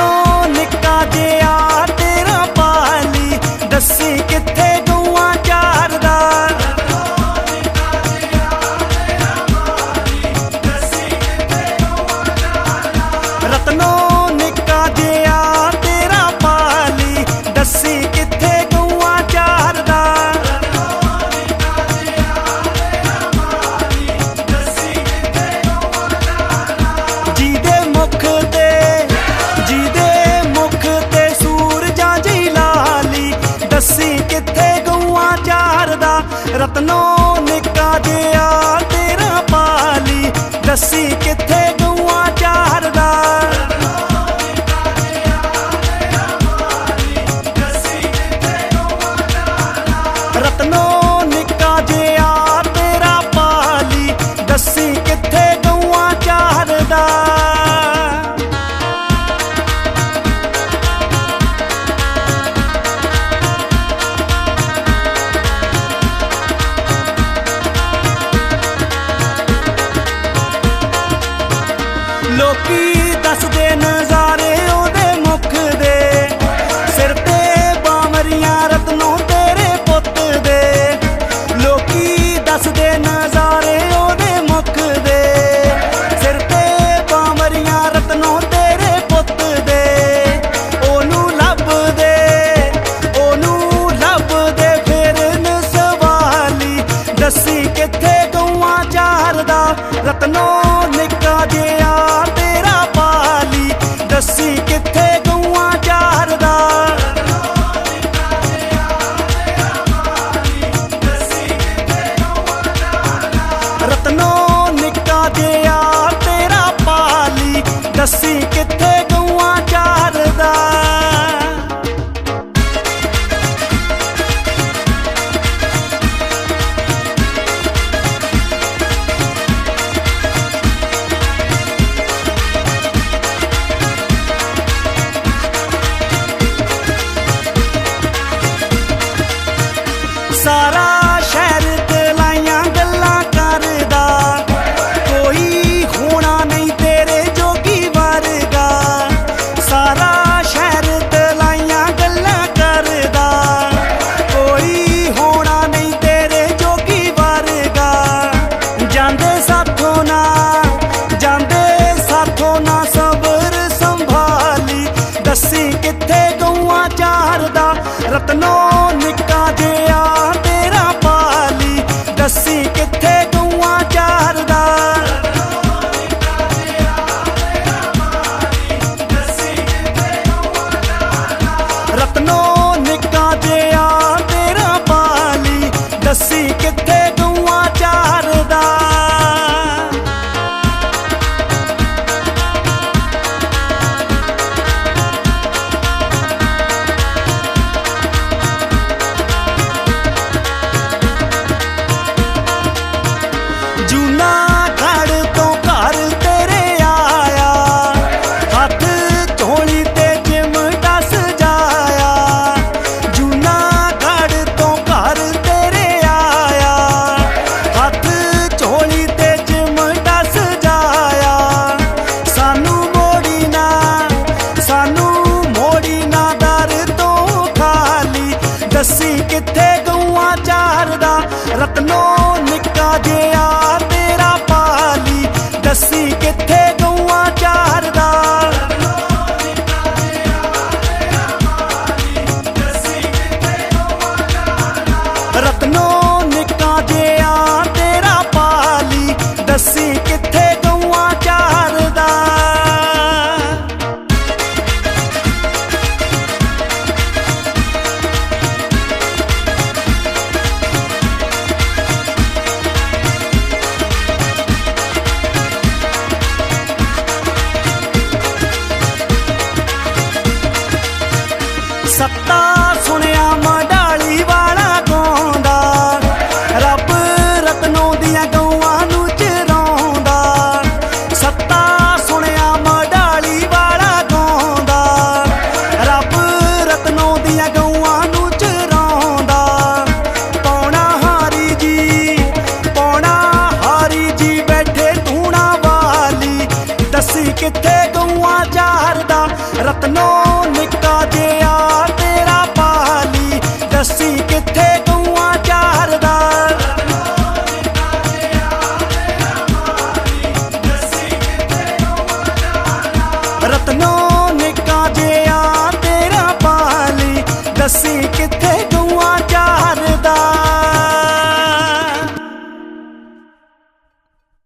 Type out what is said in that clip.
know ਨਿਕਾ ਜਿਆ ਤੇਰਾ ਪਾਲੀ? ਦੱਸੀ ਕਿੱਥੇ ਲੋਕੀ ਦੱਸਦੇ ਨਾ ਕਿੱਥੇ ਰਤਨੋ ਨਿੱਕਾ ਜਿਆ ਤੇਰਾ ਪਾਲੀ। ਦੱਸੀ ਕਿੱਥੇ ਗਊਆਂ ਚਾਰਦਾ। ਰਤਨੋ ਨਿੱਕਾ ਜਿਆ ਤੇਰਾ ਪਾਲੀ। ਦੱਸੀ ਕਿੱਥੇ ਸੀ ਕਿੱਥੇ ਗਊਆਂ ਚਾਰਦਾ? ਰਤਨੋ ਸੱਤਾ ਸੁਣਿਆ ਮਡਾਲੀ ਵਾ